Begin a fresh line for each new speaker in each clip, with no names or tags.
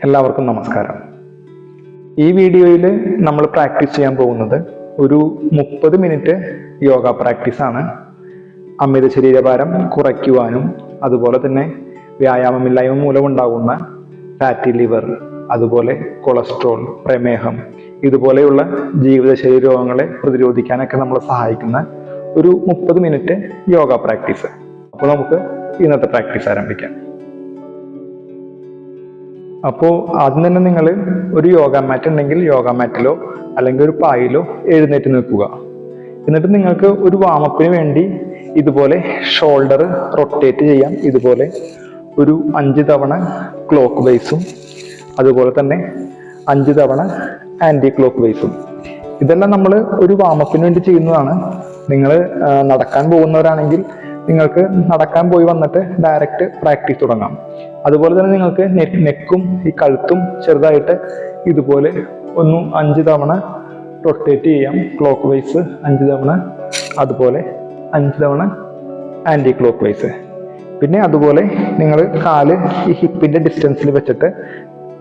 എല്ലാവർക്കും നമസ്കാരം. ഈ വീഡിയോയിൽ നമ്മൾ പ്രാക്ടീസ് ചെയ്യാൻ പോകുന്നത് ഒരു മുപ്പത് മിനിറ്റ് യോഗ പ്രാക്ടീസാണ്. അമിത ശരീരഭാരം കുറയ്ക്കുവാനും അതുപോലെ തന്നെ വ്യായാമമില്ലായ്മ മൂലമുണ്ടാകുന്ന ഫാറ്റി ലിവർ അതുപോലെ കൊളസ്ട്രോൾ പ്രമേഹം ഇതുപോലെയുള്ള ജീവിതശൈലി രോഗങ്ങളെ പ്രതിരോധിക്കാനൊക്കെ നമ്മളെ സഹായിക്കുന്ന ഒരു മുപ്പത് മിനിറ്റ് യോഗ പ്രാക്ടീസ്. അപ്പോൾ നമുക്ക് ഇന്നത്തെ പ്രാക്ടീസ് ആരംഭിക്കാം. അപ്പോൾ ആദ്യം തന്നെ നിങ്ങൾ ഒരു യോഗ മാറ്റ് ഉണ്ടെങ്കിൽ യോഗ മാറ്റിലോ അല്ലെങ്കിൽ ഒരു പായിലോ എഴുന്നേറ്റ് നിൽക്കുക. എന്നിട്ട് നിങ്ങൾക്ക് ഒരു വാമപ്പിന് വേണ്ടി ഇതുപോലെ ഷോൾഡർ റൊട്ടേറ്റ് ചെയ്യാം. ഇതുപോലെ ഒരു അഞ്ച് തവണ ക്ലോക്ക് വൈസും അതുപോലെ തന്നെ അഞ്ച് തവണ ആന്റി ക്ലോക്ക് വൈസും ഇതെല്ലാം നമ്മൾ ഒരു വാമപ്പിന് വേണ്ടി ചെയ്യുന്നതാണ്. നിങ്ങൾ നടക്കാൻ പോകുന്നവരാണെങ്കിൽ നിങ്ങൾക്ക് നടക്കാൻ പോയി വന്നിട്ട് ഡയറക്റ്റ് പ്രാക്ടീസ് തുടങ്ങാം. അതുപോലെ തന്നെ നിങ്ങൾക്ക് നെക്കും ഈ കഴുത്തും ചെറുതായിട്ട് ഇതുപോലെ ഒന്ന് അഞ്ച് തവണ റൊട്ടേറ്റ് ചെയ്യാം. ക്ലോക്ക് വൈസ് അഞ്ച് തവണ അതുപോലെ അഞ്ച് തവണ ആന്റി ക്ലോക്ക് വൈസ് പിന്നെ അതുപോലെ നിങ്ങൾ കാൽ ഈ ഹിപ്പിന്റെ ഡിസ്റ്റൻസിൽ വെച്ചിട്ട്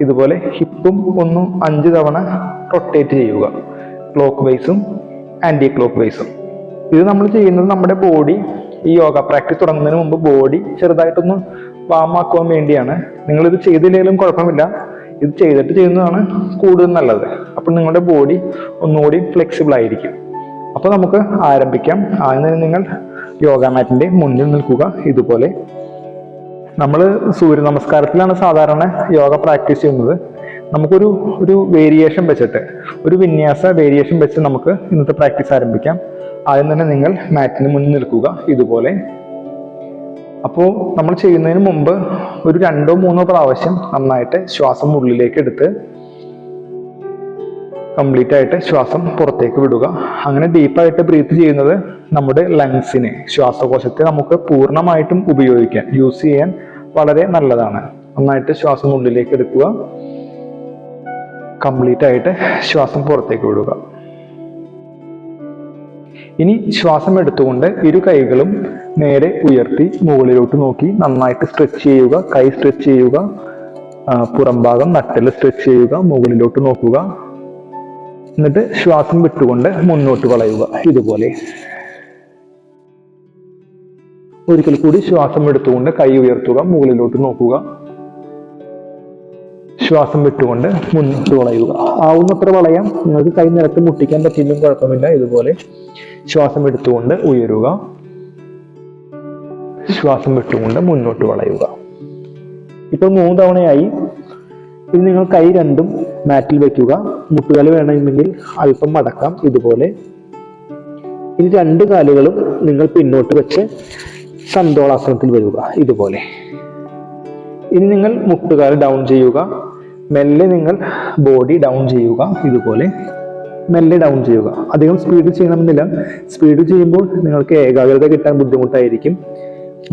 ഇതുപോലെ ഹിപ്പും ഒന്ന് അഞ്ച് തവണ റൊട്ടേറ്റ് ചെയ്യുക. ക്ലോക്ക് വൈസും ആന്റി ക്ലോക്ക് വൈസും ഇത് നമ്മൾ ചെയ്യുന്നത് നമ്മുടെ ബോഡി ഈ യോഗ പ്രാക്ടീസ് തുടങ്ങുന്നതിന് മുമ്പ് ബോഡി ചെറുതായിട്ടൊന്ന് വാമാക്കുവാൻ വേണ്ടിയാണ്. നിങ്ങൾ ഇത് ചെയ്തില്ലെങ്കിലും കുഴപ്പമില്ല. ഇത് ചെയ്തിട്ട് ചെയ്യുന്നതാണ് കൂടുതൽ നല്ലത്. അപ്പം നിങ്ങളുടെ ബോഡി ഒന്നുകൂടി ഫ്ലെക്സിബിൾ ആയിരിക്കും. അപ്പോൾ നമുക്ക് ആരംഭിക്കാം. ആദ്യം നിങ്ങൾ യോഗ മാറ്റിന്റെ മുന്നിൽ നിൽക്കുക. ഇതുപോലെ. നമ്മൾ സൂര്യ നമസ്കാരത്തിലാണ് സാധാരണ യോഗ പ്രാക്ടീസ് ചെയ്യുന്നത്. നമുക്കൊരു ഒരു വേരിയേഷൻ വെച്ചിട്ട് ഒരു വിന്യാസ വേരിയേഷൻ വെച്ച് നമുക്ക് ഇന്നത്തെ പ്രാക്ടീസ് ആരംഭിക്കാം. ആദ്യം തന്നെ നിങ്ങൾ മാറ്റിന് മുന്നിൽ നിൽക്കുക ഇതുപോലെ. അപ്പോൾ നമ്മൾ ചെയ്യുന്നതിന് മുമ്പ് ഒരു രണ്ടോ മൂന്നോ പ്രാവശ്യം നന്നായിട്ട് ശ്വാസം ഉള്ളിലേക്ക് എടുത്ത് കംപ്ലീറ്റ് ആയിട്ട് ശ്വാസം പുറത്തേക്ക് വിടുക. അങ്ങനെ ഡീപ്പായിട്ട് ബ്രീത്ത് ചെയ്യുന്നത് നമ്മുടെ ലങ്സിനെ ശ്വാസകോശത്തെ നമുക്ക് പൂർണമായിട്ടും ഉപയോഗിക്കാൻ യൂസ് ചെയ്യാൻ വളരെ നല്ലതാണ്. നന്നായിട്ട് ശ്വാസം ഉള്ളിലേക്ക് എടുക്കുക. കംപ്ലീറ്റ് ആയിട്ട് ശ്വാസം പുറത്തേക്ക് വിടുക. ഇനി ശ്വാസം എടുത്തുകൊണ്ട് ഇരു കൈകളും നേരെ ഉയർത്തി മുകളിലോട്ട് നോക്കി നന്നായിട്ട് സ്ട്രെച്ച് ചെയ്യുക. കൈ സ്ട്രെച്ച് ചെയ്യുക. പുറംഭാഗം പുറം ഭാഗം നട്ടൽ സ്ട്രെച്ച് ചെയ്യുക. മുകളിലോട്ട് നോക്കുക. എന്നിട്ട് ശ്വാസം വിട്ടുകൊണ്ട് മുന്നോട്ട് വളയുക. ഇതുപോലെ. ഒരിക്കൽ കൂടി ശ്വാസം എടുത്തുകൊണ്ട് കൈ ഉയർത്തുക. മുകളിലോട്ട് നോക്കുക. ശ്വാസം വിട്ടുകൊണ്ട് മുന്നോട്ട് വളയുക. ആവുന്നത്ര വളയാം. നിങ്ങൾക്ക് കൈ നിലത്ത് മുട്ടിക്കാൻ പറ്റിയില്ലും കുഴപ്പമില്ല. ഇതുപോലെ ശ്വാസം എടുത്തുകൊണ്ട് ഉയരുക. ശ്വാസം വിട്ടുകൊണ്ട് മുന്നോട്ട് വളയുക. ഇപ്പൊ മൂന്ന് തവണയായി ഇനി നിങ്ങൾ കൈ രണ്ടും മാറ്റിൽ വെക്കുക. മുട്ടുകാൽ വേണമെങ്കിൽ അല്പം മടക്കാം ഇതുപോലെ. ഇനി രണ്ട് കാലുകളും നിങ്ങൾ പിന്നോട്ട് വെച്ച് സന്തോളാസനത്തിൽ വരിക. ഇതുപോലെ. ഇനി നിങ്ങൾ മുട്ടുകാൽ ഡൗൺ ചെയ്യുക. മെല്ലെ നിങ്ങൾ ബോഡി ഡൗൺ ചെയ്യുക. ഇതുപോലെ മെല്ലെ ഡൗൺ ചെയ്യുക. അധികം സ്പീഡ് ചെയ്യണമെന്നില്ല. സ്പീഡ് ചെയ്യുമ്പോൾ നിങ്ങൾക്ക് ഏകാഗ്രത കിട്ടാൻ ബുദ്ധിമുട്ടായിരിക്കും.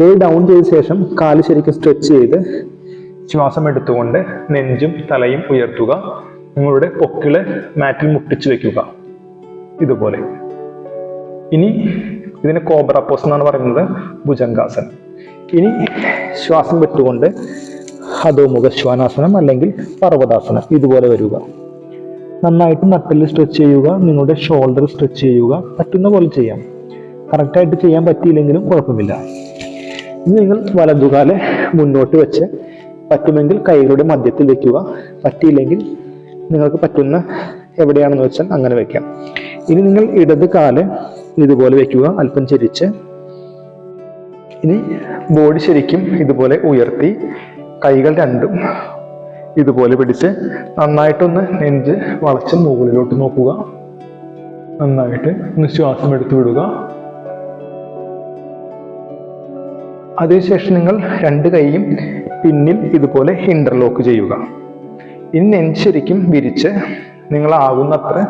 ബോഡി ഡൗൺ ചെയ്ത ശേഷം കാൽ ശരിക്കും സ്ട്രെച്ച് ചെയ്ത് ശ്വാസം എടുത്തുകൊണ്ട് നെഞ്ചും തലയും ഉയർത്തുക. നിങ്ങളുടെ പൊക്കിൾ മാറ്റിൽ മുട്ടിച്ചു വെക്കുക. ഇതുപോലെ. ഇനി ഇതിന് കോബ്ര പോസ് എന്നാണ് പറയുന്നത്. ഭുജംഗാസനം. ഇനി ശ്വാസം വിട്ടുകൊണ്ട് അധോമുഖ ശ്വാനാസനം അല്ലെങ്കിൽ പർവതാസനം ഇതുപോലെ വരിക. നന്നായിട്ട് നട്ടൽ സ്ട്രെച്ച് ചെയ്യുക നിങ്ങളുടെ ഷോൾഡർ സ്ട്രെച്ച് ചെയ്യുക പറ്റുന്ന പോലെ ചെയ്യാം. കറക്റ്റായിട്ട് ചെയ്യാൻ പറ്റിയില്ലെങ്കിലും കുഴപ്പമില്ല. ഇനി നിങ്ങൾ വലതുകാലെ മുന്നോട്ട് വെച്ച് പറ്റുമെങ്കിൽ കൈകളുടെ മധ്യത്തിൽ വെക്കുക. പറ്റിയില്ലെങ്കിൽ നിങ്ങൾക്ക് പറ്റുന്ന എവിടെയാണെന്ന് വെച്ചാൽ അങ്ങനെ വെക്കാം. ഇനി നിങ്ങൾ ഇടത് കാൽ ഇതുപോലെ വെക്കുക അല്പം ചെരിച്ച്. ഇനി ബോഡി ശരിക്കും ഇതുപോലെ ഉയർത്തി കൈകൾ രണ്ടും ഇതുപോലെ പിടിച്ച് നന്നായിട്ടൊന്ന് നെഞ്ച് വളച്ച് മുകളിലോട്ട് നോക്കുക. നന്നായിട്ട് ഒന്ന് ശ്വാസം എടുത്തു വിടുക. അതിനുശേഷം നിങ്ങൾ രണ്ട് കൈയും പിന്നിൽ ഇതുപോലെ ഇന്റർലോക്ക് ചെയ്യുക. ഇനി നെഞ്ച് ശരിക്കും വിരിച്ച് നിങ്ങൾ ആകുന്നത്ര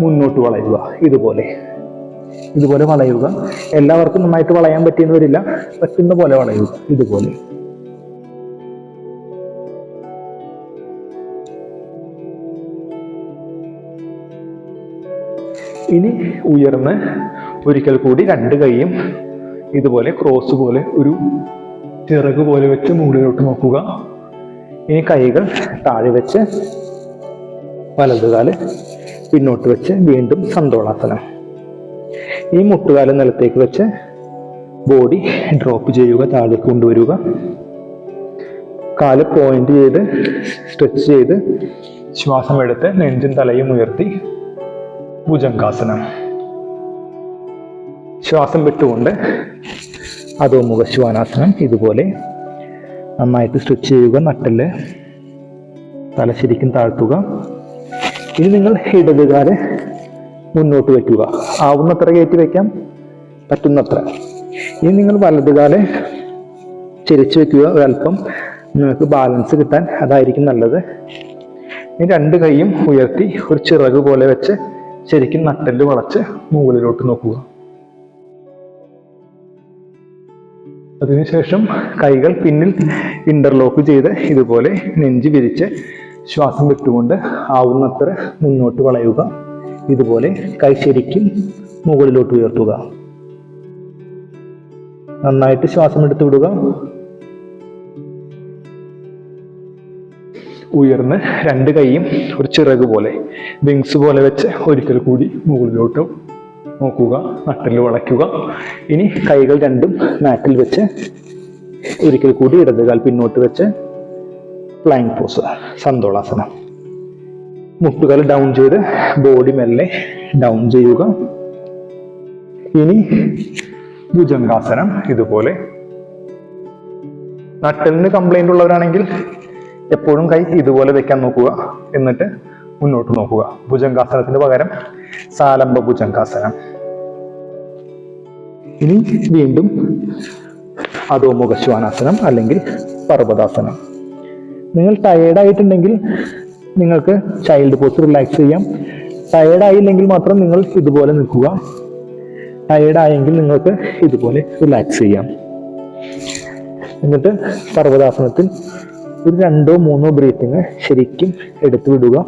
മുന്നോട്ട് വളയുക. ഇതുപോലെ. ഇതുപോലെ വളയുക. എല്ലാവർക്കും നന്നായിട്ട് വളയാൻ പറ്റിയെന്ന് വരില്ല പറ്റുന്ന പോലെ വളയുക. ഇതുപോലെ. ഇനി ഉയർന്ന് ഒരിക്കൽ കൂടി രണ്ട് കൈയും ഇതുപോലെ ക്രോസ് പോലെ ഒരു ചിറക് പോലെ വെച്ച് മുകളിലോട്ട് നോക്കുക. ഇനി കൈകൾ താഴെ വെച്ച് വലതുകാൽ പിന്നോട്ട് വെച്ച് വീണ്ടും സന്തോളാസനം. ഈ മുട്ടുകാല നിലത്തേക്ക് വെച്ച് ബോഡി ഡ്രോപ്പ് ചെയ്യുക താഴേക്ക് കൊണ്ടുവരിക. കാൽ പോയിന്റ് ചെയ്ത് സ്ട്രെച്ച് ചെയ്ത് ശ്വാസം എടുത്ത് നെഞ്ചും തലയും ഉയർത്തി ഭുജങ്കാസനം ശ്വാസം വിട്ടുകൊണ്ട് അതോ മുഖശ്വാനാസനം ഇതുപോലെ നന്നായിട്ട് സ്ട്രെച്ച് ചെയ്യുക നട്ടൽ തല ശരിക്കും താഴ്ത്തുക. ഇനി നിങ്ങൾ ഇടതുകാൽ മുന്നോട്ട് വയ്ക്കുക. ആവുന്നത്ര കയറ്റി വയ്ക്കാം പറ്റുന്നത്ര. ഇനി നിങ്ങൾ വലതുകാലെ ചരിച്ചു വെക്കുക ഒരല്പം. നിങ്ങൾക്ക് ബാലൻസ് കിട്ടാൻ അതായിരിക്കും നല്ലത്. ഇനി രണ്ട് കൈയും ഉയർത്തി ഒരു ചിറക് പോലെ വെച്ച് ശരിക്കും നട്ടൽ വളച്ച് മുകളിലോട്ട് നോക്കുക. അതിനുശേഷം കൈകൾ പിന്നിൽ ഇന്റർലോക്ക് ചെയ്ത് ഇതുപോലെ നെഞ്ച് വിരിച്ച് ശ്വാസം വിട്ടുകൊണ്ട് ആവുന്നത്ര മുന്നോട്ട് വളയുക. ഇതുപോലെ കൈ ശരിക്കും മുകളിലോട്ട് ഉയർത്തുക. നന്നായിട്ട് ശ്വാസം എടുത്തു വിടുക. ഉയർന്ന് രണ്ട് കൈയും ഒരു ചിറക് പോലെ വിങ്സ് പോലെ വെച്ച് ഒരിക്കൽ കൂടി മുകളിലോട്ട് നോക്കുക നട്ടിൽ വളയ്ക്കുക. ഇനി കൈകൾ രണ്ടും മാറ്റിൽ വെച്ച് ഒരിക്കൽ കൂടി ഇടതുകാൽ പിന്നോട്ട് വെച്ച് ഫ്ലൈങ് പോസ് സന്തോളാസനം. മുട്ടുകാൽ ഡൗൺ ചെയ്ത് ബോഡി മെല്ലെ ഡൗൺ ചെയ്യുക. ഇനി ഭുജംഗാസനം ഇതുപോലെ. നട്ടലിന് കംപ്ലൈന്റ് ഉള്ളവരാണെങ്കിൽ എപ്പോഴും കൈ ഇതുപോലെ വെക്കാൻ നോക്കുക. എന്നിട്ട് മുന്നോട്ട് നോക്കുക. ഭുജംഗാസനത്തിന് പകരം സാലംബ ഭുജംഗാസനം. ഇനി വീണ്ടും അതോ ശ്വാനാസനം അല്ലെങ്കിൽ പർവതാസനം. നിങ്ങൾ ടയേർഡ് ആയിട്ടുണ്ടെങ്കിൽ നിങ്ങൾക്ക് ചൈൽഡ് പോസ് റിലാക്സ് ചെയ്യാം. ടയേർഡ് ആയില്ലെങ്കിൽ മാത്രം നിങ്ങൾ ഇതുപോലെ നിൽക്കുക. ടയേർഡ് ആയെങ്കിൽ നിങ്ങൾക്ക് ഇതുപോലെ റിലാക്സ് ചെയ്യാം. എന്നിട്ട് പർവതാസനത്തിൽ ഒരു രണ്ടോ മൂന്നോ ബ്രീത്തിങ് ശരിക്കും എടുത്തു വിടുക.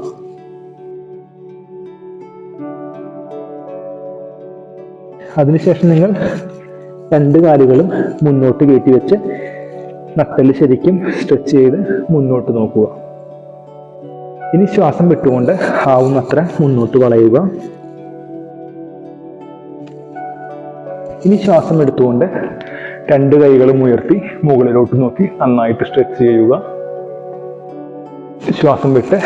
അതിനുശേഷം നിങ്ങൾ രണ്ട് കാലുകളും മുന്നോട്ട് കയറ്റി വെച്ച് നട്ടൽ ശരിക്കും സ്ട്രെച്ച് ചെയ്ത് മുന്നോട്ട് നോക്കുക. ഇനി ശ്വാസം വിട്ടുകൊണ്ട് ആവുന്നത്ര മുന്നോട്ട് വളയുക. ഇനി ശ്വാസം എടുത്തുകൊണ്ട് രണ്ട് കൈകളും ഉയർത്തി മുകളിലോട്ട് നോക്കി നന്നായിട്ട് സ്ട്രെച്ച് ചെയ്യുക. ശ്വാസം വിട്ട്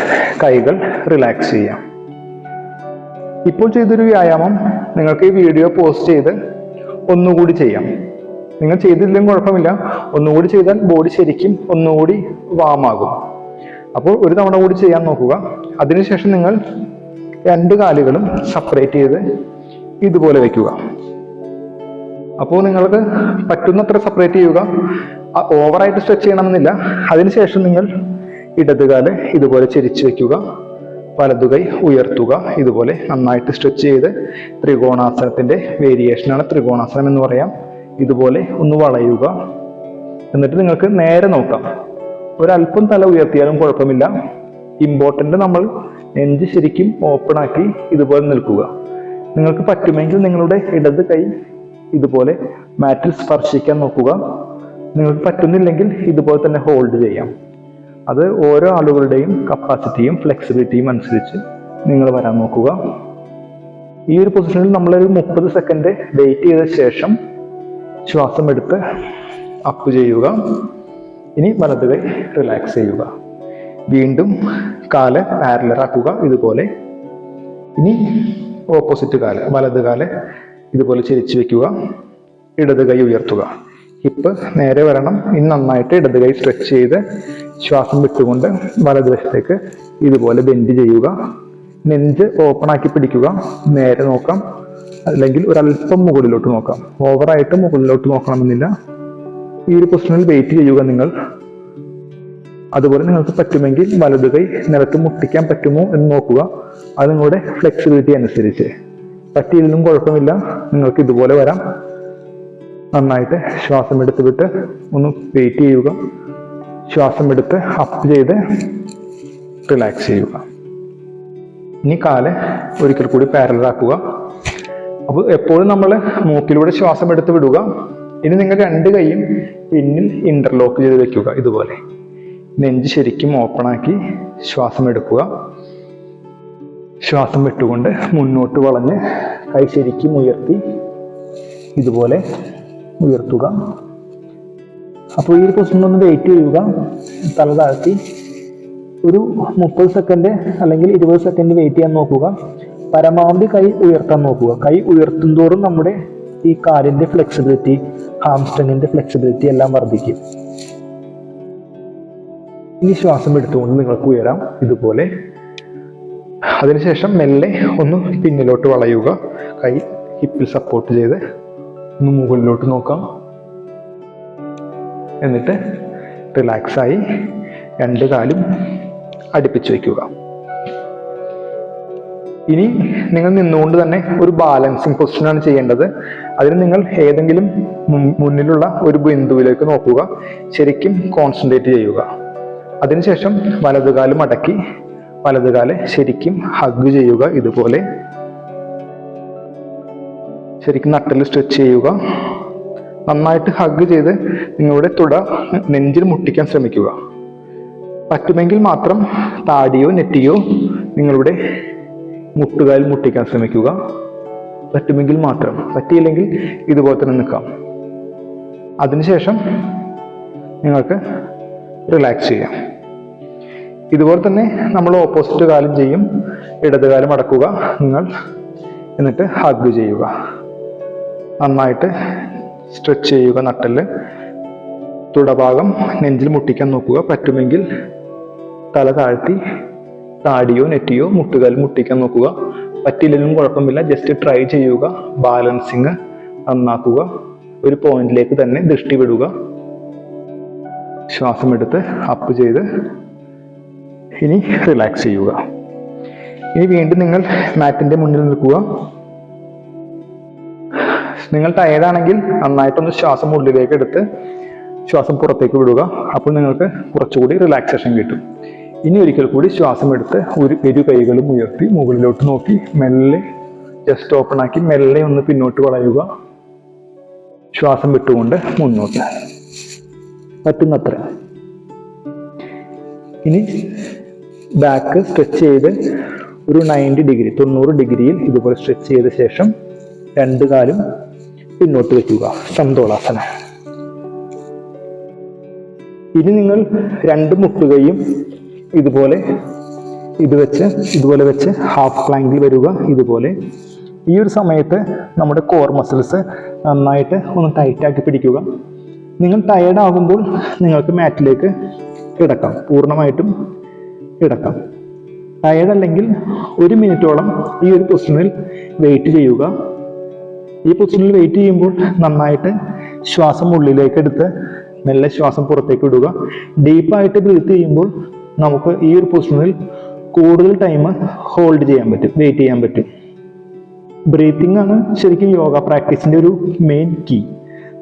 കൈകൾ റിലാക്സ് ചെയ്യാം. ഇപ്പോൾ ചെയ്തൊരു വ്യായാമം നിങ്ങൾക്ക് ഈ വീഡിയോ പോസ്റ്റ് ചെയ്ത് ഒന്നുകൂടി ചെയ്യാം. നിങ്ങൾ ചെയ്തില്ലെങ്കിലും കുഴപ്പമില്ല. ഒന്നുകൂടി ചെയ്താൽ ബോഡി ശരിക്കും ഒന്നുകൂടി വാമാകും അപ്പോൾ ഒരു തവണ കൂടി ചെയ്യാൻ നോക്കുക. അതിനുശേഷം നിങ്ങൾ രണ്ട് കാലുകളും സെപ്പറേറ്റ് ചെയ്ത് ഇതുപോലെ വെക്കുക. അപ്പോൾ നിങ്ങൾക്ക് പറ്റുന്നത്ര സെപ്പറേറ്റ് ചെയ്യുക. ഓവറായിട്ട് സ്ട്രെച്ച് ചെയ്യണമെന്നില്ല. അതിനുശേഷം നിങ്ങൾ ഇടതുകാൽ ഇതുപോലെ ചെരിച്ചു വെക്കുക. വലതുകൈ ഉയർത്തുക. ഇതുപോലെ നന്നായിട്ട് സ്ട്രെച്ച് ചെയ്ത് ത്രികോണാസനത്തിന്റെ വേരിയേഷനാണ് ത്രികോണാസനം എന്ന് പറയാം. ഇതുപോലെ ഒന്ന് വളയുക. എന്നിട്ട് നിങ്ങൾക്ക് നേരെ നോക്കാം. ഒരല്പം തല ഉയർത്തിയാലും കുഴപ്പമില്ല. ഇമ്പോർട്ടന്റ് നമ്മൾ നെഞ്ച് ശരിക്കും ഓപ്പൺ ആക്കി ഇതുപോലെ നിൽക്കുക. നിങ്ങൾക്ക് പറ്റുമെങ്കിൽ നിങ്ങളുടെ ഇടത് കൈ ഇതുപോലെ മാറ്റിൽ സ്പർശിക്കാൻ നോക്കുക. നിങ്ങൾക്ക് പറ്റുന്നില്ലെങ്കിൽ ഇതുപോലെ തന്നെ ഹോൾഡ് ചെയ്യാം. അത് ഓരോ ആളുകളുടെയും കപ്പാസിറ്റിയും ഫ്ലെക്സിബിലിറ്റിയും അനുസരിച്ച് നിങ്ങൾ വരാൻ നോക്കുക. ഈ ഒരു പൊസിഷനിൽ നമ്മളൊരു മുപ്പത് സെക്കൻഡ് വെയിറ്റ് ചെയ്ത ശേഷം ശ്വാസം എടുത്ത് അപ്പ് ചെയ്യുക. ഇനി വലത് കൈ റിലാക്സ് ചെയ്യുക. വീണ്ടും കാൽ പാരലറാക്കുക ഇതുപോലെ. ഇനി ഓപ്പോസിറ്റ് കാൽ വലത് കാൽ ഇതുപോലെ ചിരിച്ചു വെക്കുക. ഇടത് കൈ ഉയർത്തുക. ഹിപ്പ് നേരെ വരണം. ഇനി നന്നായിട്ട് ഇടത് കൈ സ്ട്രെച്ച് ചെയ്ത് ശ്വാസം വിട്ടുകൊണ്ട് വലതുവശത്തേക്ക് ഇതുപോലെ ബെൻഡ് ചെയ്യുക. നെഞ്ച് ഓപ്പൺ ആക്കി പിടിക്കുക. നേരെ നോക്കാം. അല്ലെങ്കിൽ ഒരല്പം മുകളിലോട്ട് നോക്കാം. ഓവറായിട്ട് മുകളിലോട്ട് നോക്കണമെന്നില്ല. ഈ ഒരു പൊസിഷനിൽ വെയിറ്റ് ചെയ്യുക നിങ്ങൾ. അതുപോലെ നിങ്ങൾക്ക് പറ്റുമെങ്കിൽ വലതു കൈ നിലത്ത് മുട്ടിക്കാൻ പറ്റുമോ എന്ന് നോക്കുക. അത് നിങ്ങളുടെ ഫ്ലെക്സിബിലിറ്റി അനുസരിച്ച്. പറ്റിയില്ലെന്നും കുഴപ്പമില്ല. നിങ്ങൾക്ക് ഇതുപോലെ വരാം. നന്നായിട്ട് ശ്വാസം എടുത്ത് വിട്ട് ഒന്ന് വെയിറ്റ് ചെയ്യുക. ശ്വാസം എടുത്ത് അപ്പ് ചെയ്ത് റിലാക്സ് ചെയ്യുക. ഇനി കാൽ ഒരിക്കൽ കൂടി പാരലാക്കുക അപ്പോൾ എപ്പോഴും നമ്മൾ മൂക്കിലൂടെ ശ്വാസം എടുത്ത് വിടുക. ഇനി നിങ്ങൾ രണ്ട് കൈയും പിന്നിൽ ഇന്റർലോക്ക് ചെയ്ത് വെക്കുക ഇതുപോലെ. നെഞ്ച് ശരിക്കും ഓപ്പണാക്കി ശ്വാസം എടുക്കുക. ശ്വാസം വിട്ടുകൊണ്ട് മുന്നോട്ട് വളഞ്ഞ് കൈ ശരിക്കും ഉയർത്തി ഇതുപോലെ ഉയർത്തുക. അപ്പോൾ ഈ ഒരു പൊസിഷനിൽ ഒന്ന് വെയിറ്റ് ചെയ്യുക. തല താഴ്ത്തി ഒരു മുപ്പത് സെക്കൻഡ് അല്ലെങ്കിൽ ഇരുപത് സെക്കൻഡ് വെയിറ്റ് ചെയ്യാൻ നോക്കുക. പരമാവധി കൈ ഉയർത്താൻ നോക്കുക. കൈ ഉയർത്തുന്തോറും നമ്മുടെ ഈ കാലിന്റെ ഫ്ലെക്സിബിലിറ്റി ഹാംസ്ട്രിങ്ങിന്റെ ഫ്ലെക്സിബിലിറ്റി എല്ലാം വർദ്ധിക്കും. ഇനി ശ്വാസം എടുത്തുകൊണ്ട് നിങ്ങൾക്ക് ഉയരാം. ഇതുപോലെ. അതിനുശേഷം മെല്ലെ ഒന്ന് പിന്നിലോട്ട് വളയുക. കൈ ഹിപ്പിൽ സപ്പോർട്ട് ചെയ്ത് ഒന്ന് മുകളിലോട്ട് നോക്കാം. എന്നിട്ട് റിലാക്സായി രണ്ട് കാലും അടുപ്പിച്ച് വയ്ക്കുക ഇനി നിങ്ങൾ നിന്നുകൊണ്ട് തന്നെ ഒരു ബാലൻസിങ് പൊസിഷനാണ് ചെയ്യേണ്ടത്. അതിന് നിങ്ങൾ ഏതെങ്കിലും മുന്നിലുള്ള ഒരു ബിന്ദുവിലേക്ക് നോക്കുക. ശരിക്കും കോൺസെൻട്രേറ്റ് ചെയ്യുക. അതിനുശേഷം വലതുകാൽ മടക്കി വലതുകാൽ ശരിക്കും ഹഗ് ചെയ്യുക ഇതുപോലെ. ശരിക്കും നട്ടിൽ സ്ട്രെച്ച് ചെയ്യുക. നന്നായിട്ട് ഹഗ് ചെയ്ത് നിങ്ങളുടെ തുട നെഞ്ചിൽ മുട്ടിക്കാൻ ശ്രമിക്കുക. പറ്റുമെങ്കിൽ മാത്രം താടിയോ നെറ്റിയോ നിങ്ങളുടെ മുട്ടുകാലിൽ മുട്ടിക്കാൻ ശ്രമിക്കുക. പറ്റുമെങ്കിൽ മാത്രം. പറ്റിയില്ലെങ്കിൽ ഇതുപോലെ തന്നെ നിൽക്കാം. അതിനുശേഷം നിങ്ങൾക്ക് റിലാക്സ് ചെയ്യാം. ഇതുപോലെ തന്നെ നമ്മൾ ഓപ്പോസിറ്റ് കാലം ചെയ്യും. ഇടത് കാലം അടക്കുക നിങ്ങൾ. എന്നിട്ട് ഹഗ് ചെയ്യുക. നന്നായിട്ട് സ്ട്രെച്ച് ചെയ്യുക നട്ടൽ തുടഭാഗം നെഞ്ചിൽ മുട്ടിക്കാൻ നോക്കുക. പറ്റുമെങ്കിൽ തല താഴ്ത്തി താടിയോ നെറ്റിയോ മുട്ടുകാൽ മുട്ടിക്കാൻ നോക്കുക. പറ്റില്ലെങ്കിലും കുഴപ്പമില്ല. ജസ്റ്റ് ട്രൈ ചെയ്യുക. ബാലൻസിങ് നന്നാക്കുക. ഒരു പോയിന്റിലേക്ക് തന്നെ ദൃഷ്ടി വിടുക. ശ്വാസം എടുത്ത് അപ്പ് ചെയ്ത് ഇനി റിലാക്സ് ചെയ്യുക. ഇനി വീണ്ടും നിങ്ങൾ മാറ്റിന്റെ മുന്നിൽ നിൽക്കുക. നിങ്ങൾ ടയർഡാണെങ്കിൽ നന്നായിട്ടൊന്ന് ശ്വാസം ഉള്ളിലേക്ക് എടുത്ത് ശ്വാസം പുറത്തേക്ക് വിടുക. അപ്പോൾ നിങ്ങൾക്ക് കുറച്ചുകൂടി റിലാക്സേഷൻ കിട്ടും. ഇനി ഒരിക്കൽ കൂടി ശ്വാസം എടുത്ത് ഒരു ഇരു കൈകളും ഉയർത്തി മുകളിലോട്ട് നോക്കി മെല്ലെ ജസ്റ്റ് ഓപ്പൺ ആക്കി മെല്ലെ ഒന്ന് പിന്നോട്ട് വളയുക. ശ്വാസം വിട്ടുകൊണ്ട് മുന്നോട്ട്. പറ്റുന്നത്ര. ഇനി ബാക്ക് സ്ട്രെച്ച് ചെയ്ത് ഒരു നയന്റി ഡിഗ്രി തൊണ്ണൂറ് ഡിഗ്രിയിൽ ഇതുപോലെ സ്ട്രെച്ച് ചെയ്ത ശേഷം രണ്ട് കാലും പിന്നോട്ട് വയ്ക്കുക സന്തോളാസന. ഇനി നിങ്ങൾ രണ്ട് മുട്ടുകയും ഇതുപോലെ ഇത് വെച്ച് ഇതുപോലെ വെച്ച് ഹാഫ് പ്ലാങ്കിൽ വരിക ഇതുപോലെ. ഈ ഒരു സമയത്ത് നമ്മുടെ കോർ മസിൽസ് നന്നായിട്ട് ഒന്ന് ടൈറ്റാക്കി പിടിക്കുക. നിങ്ങൾ ടയേർഡ് ആകുമ്പോൾ നിങ്ങൾക്ക് മാറ്റിലേക്ക് കിടക്കാം. പൂർണമായിട്ടും കിടക്കാം. ടയേർഡ് അല്ലെങ്കിൽ ഒരു മിനിറ്റോളം ഈ ഒരു പൊസിഷനിൽ വെയിറ്റ് ചെയ്യുക. ഈ പൊസിഷനിൽ വെയിറ്റ് ചെയ്യുമ്പോൾ നന്നായിട്ട് ശ്വാസം ഉള്ളിലേക്ക് എടുത്ത് മെല്ലെ ശ്വാസം പുറത്തേക്ക് വിടുക ഡീപ്പായിട്ട് ബ്രീത്ത് ചെയ്യുമ്പോൾ നമുക്ക് ഈ ഒരു പൊസിഷനിൽ കൂടുതൽ ടൈം ഹോൾഡ് ചെയ്യാൻ പറ്റും വെയിറ്റ് ചെയ്യാൻ പറ്റും. ബ്രീത്തിങ് ആണ് ശരിക്കും യോഗ പ്രാക്ടീസിന്റെ ഒരു മെയിൻ കീ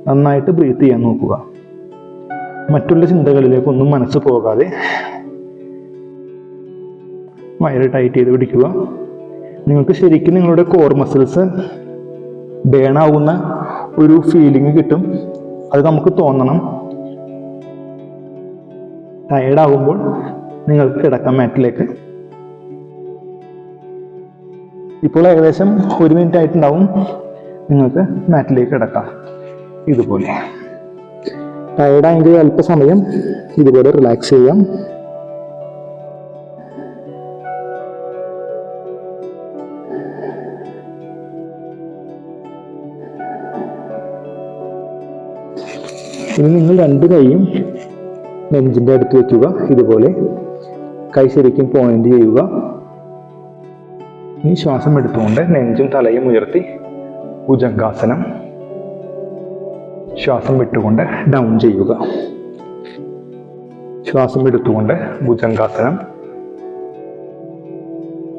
നന്നായിട്ട് ബ്രീത്ത് ചെയ്യാൻ നോക്കുക. മറ്റുള്ള ചിന്തകളിലേക്കൊന്നും മനസ്സ് പോകാതെ വയറ് ടൈറ്റ് ചെയ്ത് പിടിക്കുക. നിങ്ങൾക്ക് ശരിക്കും നിങ്ങളുടെ കോർ മസിൽസ് ബേൺ ആവുന്ന ഒരു ഫീലിംഗ് കിട്ടും. അത് നമുക്ക് തോന്നണം. ടയേർഡ് ആകുമ്പോൾ നിങ്ങൾക്ക് കിടക്കാം മാറ്റിലേക്ക്. ഇപ്പോൾ ഏകദേശം ഒരു മിനിറ്റ് ആയിട്ടുണ്ടാവും. നിങ്ങൾക്ക് മാറ്റിലേക്ക് കിടക്കാം. ഇതുപോലെ. ടയർഡായെങ്കിൽ അല്പസമയം ഇതുപോലെ റിലാക്സ് ചെയ്യാം. ഇനി നിങ്ങൾ രണ്ട് കൈയും നെഞ്ചിന്റെ അടുത്ത് വെക്കുക ഇതുപോലെ. കൈ ശരിക്കും പോയിന്റ് ചെയ്യുക. ഇനി ശ്വാസം എടുത്തുകൊണ്ട് നെഞ്ചും തലയും ഉയർത്തി ഭുജങ്കാസനം ശ്വാസം വിട്ടുകൊണ്ട് ഡൗൺ ചെയ്യുക. ശ്വാസം എടുത്തുകൊണ്ട് ഭുജങ്കാസനം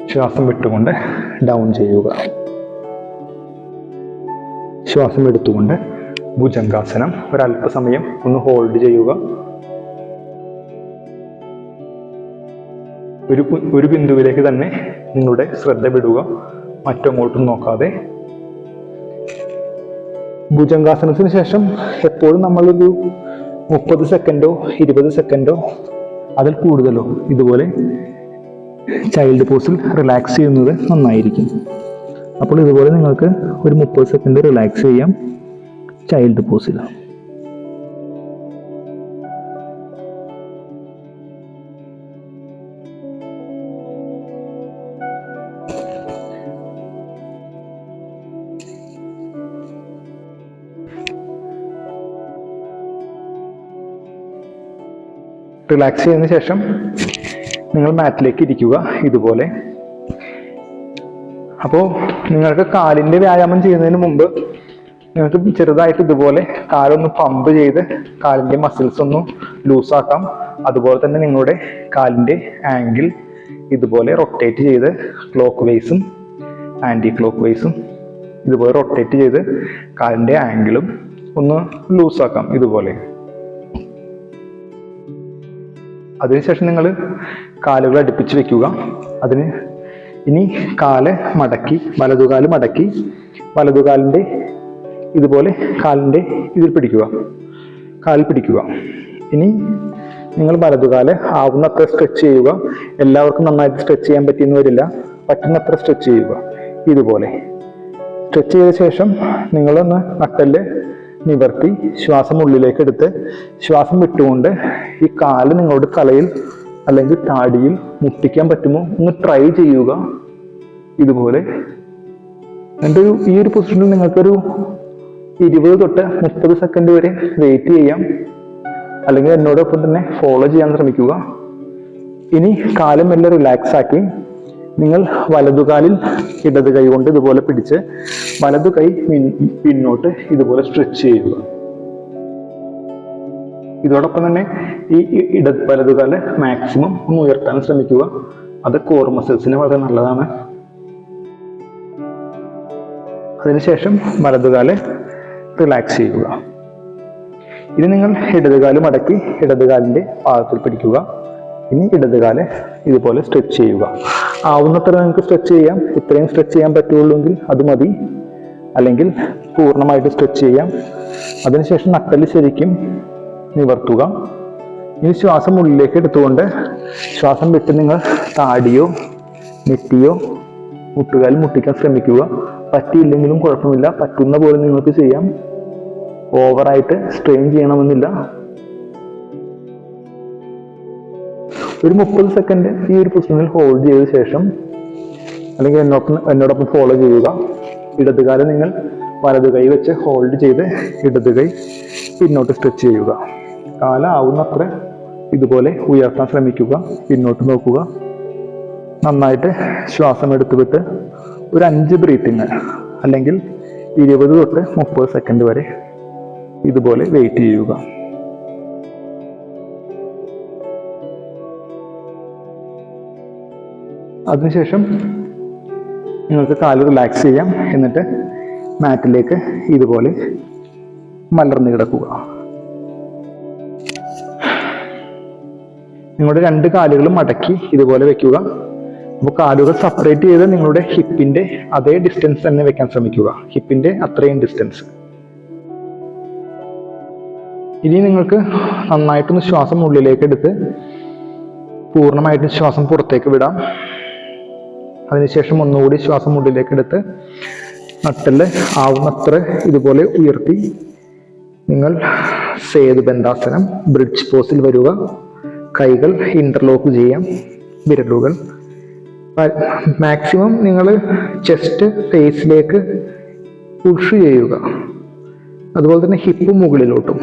ശ്വാസം വിട്ടുകൊണ്ട് ഡൗൺ ചെയ്യുക. ശ്വാസം എടുത്തുകൊണ്ട് ഭുജങ്കാസനം ഒരല്പസമയം ഒന്ന് ഹോൾഡ് ചെയ്യുക. ഒരു ഒരു ബിന്ദുവിലേക്ക് തന്നെ നിങ്ങളുടെ ശ്രദ്ധ വിടുക. മറ്റങ്ങോട്ടും നോക്കാതെ. ഭുജംഗാസനത്തിന് ശേഷം എപ്പോഴും നമ്മളൊരു മുപ്പത് സെക്കൻഡോ ഇരുപത് സെക്കൻഡോ അതിൽ കൂടുതലോ ഇതുപോലെ ചൈൽഡ് പോസിൽ റിലാക്സ് ചെയ്യുന്നത് നന്നായിരിക്കും. അപ്പോൾ ഇതുപോലെ നിങ്ങൾക്ക് ഒരു മുപ്പത് സെക്കൻഡ് റിലാക്സ് ചെയ്യാം ചൈൽഡ് പോസിൽ റിലാക്സ് ചെയ്തതിന് ശേഷം നിങ്ങൾ മാറ്റിലേക്ക് ഇരിക്കുക ഇതുപോലെ. അപ്പോൾ നിങ്ങൾക്ക് കാലിന്റെ വ്യായാമം ചെയ്യുന്നതിന് മുമ്പ് നിങ്ങൾക്ക് ചെറുതായിട്ട് ഇതുപോലെ കാലൊന്ന് പമ്പ് ചെയ്ത് കാലിന്റെ മസിൽസ് ഒന്ന് ലൂസാക്കാം അതുപോലെ തന്നെ നിങ്ങളുടെ കാലിന്റെ ആംഗിൾ ഇതുപോലെ റൊട്ടേറ്റ് ചെയ്ത് ക്ലോക്ക് വൈസും ആന്റി ക്ലോക്ക് വൈസും ഇതുപോലെ റൊട്ടേറ്റ് ചെയ്ത് കാലിന്റെ ആംഗിളും ഒന്ന് ലൂസാക്കാം ഇതുപോലെ. അതിനുശേഷം നിങ്ങൾ കാലുകൾ അടുപ്പിച്ച് വെക്കുക. അതിന് ഇനി കാൽ മടക്കി വലതുകാൽ മടക്കി വലതുകാലിന്റെ ഇതുപോലെ കാലിന്റെ ഇതിൽ പിടിക്കുക. കാൽ പിടിക്കുക. ഇനി നിങ്ങൾ വലതുകാൽ ആവുന്നത്ര സ്ട്രെച്ച് ചെയ്യുക. എല്ലാവർക്കും നന്നായിട്ട് സ്ട്രെച്ച് ചെയ്യാൻ പറ്റിയെന്ന് വരില്ല. പറ്റുന്നത്ര സ്ട്രെച്ച് ചെയ്യുക. ഇതുപോലെ. സ്ട്രെച്ച് ചെയ്ത ശേഷം നിങ്ങളൊന്ന് നട്ടൽ നിവർത്തി ശ്വാസം ഉള്ളിലേക്ക് എടുത്ത് ശ്വാസം വിട്ടുകൊണ്ട് ഈ കാൽ നിങ്ങളുടെ തലയിൽ അല്ലെങ്കിൽ താടിയിൽ മുട്ടിക്കാൻ പറ്റുമോ? ഒന്ന് ട്രൈ ചെയ്യുക. ഇതുപോലെ. എന്റെ ഒരു ഈ ഒരു പൊസിഷനിൽ നിങ്ങൾക്കൊരു ഇരുപത് തൊട്ട് മുപ്പത് സെക്കൻഡ് വരെ വെയിറ്റ് ചെയ്യാം. അല്ലെങ്കിൽ എന്നോടൊപ്പം തന്നെ ഫോളോ ചെയ്യാൻ ശ്രമിക്കുക. ഇനി കാലം എല്ലാം റിലാക്സ് ആക്കി നിങ്ങൾ വലതുകാലിൽ ഇടത് കൈ കൊണ്ട് ഇതുപോലെ പിടിച്ച് വലതു കൈ പിന്നോട്ട് ഇതുപോലെ സ്ട്രെച്ച് ചെയ്യുക. ഇതോടൊപ്പം തന്നെ ഈ ഇട വലതുകാൽ മാക്സിമം ഒന്ന് ഉയർത്താൻ ശ്രമിക്കുക. അത് കോർ മസിൽസിന് വളരെ നല്ലതാണ്. അതിനുശേഷം വലതുകാൽ റിലാക്സ് ചെയ്യുക. ഇനി നിങ്ങൾ ഇടതുകാൽ മടക്കി ഇടതുകാലിന്റെ പാദത്തിൽ പിടിക്കുക. ഇനി ഇടതുകാൽ ഇതുപോലെ സ്ട്രെച്ച് ചെയ്യുക. ആവുന്നത്ര നിങ്ങൾക്ക് സ്ട്രെച്ച് ചെയ്യാം. ഇത്രയും സ്ട്രെച്ച് ചെയ്യാൻ പറ്റുള്ളൂവെങ്കിൽ അത് മതി. അല്ലെങ്കിൽ പൂർണമായിട്ട് സ്ട്രെച്ച് ചെയ്യാം. അതിനുശേഷം നട്ടൽ ശരിക്കും നിവർത്തുക. ഇനി ശ്വാസം ഉള്ളിലേക്ക് എടുത്തുകൊണ്ട് ശ്വാസം വിട്ട് നിങ്ങൾ താടിയോ നെറ്റിയോ മുട്ടുകാൽ മുട്ടിക്കാൻ ശ്രമിക്കുക. പറ്റിയില്ലെങ്കിലും കുഴപ്പമില്ല. പറ്റുന്ന പോലെ നിങ്ങൾക്ക് ചെയ്യാം. ഓവറായിട്ട് സ്ട്രെയിൻ ചെയ്യണമെന്നില്ല. ഒരു മുപ്പത് സെക്കൻഡ് ഈ ഒരു പൊസിഷനിൽ ഹോൾഡ് ചെയ്ത ശേഷം അല്ലെങ്കിൽ എന്നോടൊപ്പം എന്നോടൊപ്പം ഫോളോ ചെയ്യുക. ഇടതുകാലം നിങ്ങൾ വലതു കൈ വെച്ച് ഹോൾഡ് ചെയ്ത് ഇടത് കൈ പിന്നോട്ട് സ്ട്രെച്ച് ചെയ്യുക. കാല ആവുന്നത്ര ഇതുപോലെ ഉയർത്താൻ ശ്രമിക്കുക പിന്നോട്ട് നോക്കുക. നന്നായിട്ട് ശ്വാസം എടുത്തു വിട്ട് ഒരു അഞ്ച് ബ്രീത്തിങ് അല്ലെങ്കിൽ ഇരുപത് തൊട്ട് മുപ്പത് സെക്കൻഡ് വരെ ഇതുപോലെ വെയിറ്റ് ചെയ്യുക. അതിനുശേഷം നിങ്ങൾക്ക് കാൽ റിലാക്സ് ചെയ്യാം. എന്നിട്ട് മാറ്റിലേക്ക് ഇതുപോലെ മലർന്നു കിടക്കുക. നിങ്ങളുടെ രണ്ട് കാലുകളും മടക്കി ഇതുപോലെ വെക്കുക. അപ്പോൾ കാലുകൾ സെപ്പറേറ്റ് ചെയ്ത് നിങ്ങളുടെ ഹിപ്പിന്റെ അതേ ഡിസ്റ്റൻസ് തന്നെ വെക്കാൻ ശ്രമിക്കുക. ഹിപ്പിന്റെ അത്രയും ഡിസ്റ്റൻസ് ഇനി നിങ്ങൾക്ക് നന്നായിട്ടൊന്ന് ശ്വാസം ഉള്ളിലേക്ക് എടുത്ത് പൂർണമായിട്ടും ശ്വാസം പുറത്തേക്ക് വിടാം. അതിനുശേഷം ഒന്നുകൂടി ശ്വാസം ഉള്ളിലേക്ക് എടുത്ത് നട്ടൽ ആവുന്നത്ര ഇതുപോലെ ഉയർത്തി. നിങ്ങൾ സേതു ബന്ധാസനം ബ്രിഡ്ജ് പോസിൽ വരിക. കൈകൾ ഇന്റർലോക്ക് ചെയ്യാം വിരലുകൾ. മാക്സിമം നിങ്ങൾ ചെസ്റ്റ് ഫേസിലേക്ക് പുഷ് ചെയ്യുക. അതുപോലെ തന്നെ ഹിപ്പ് മുകളിലോട്ടും.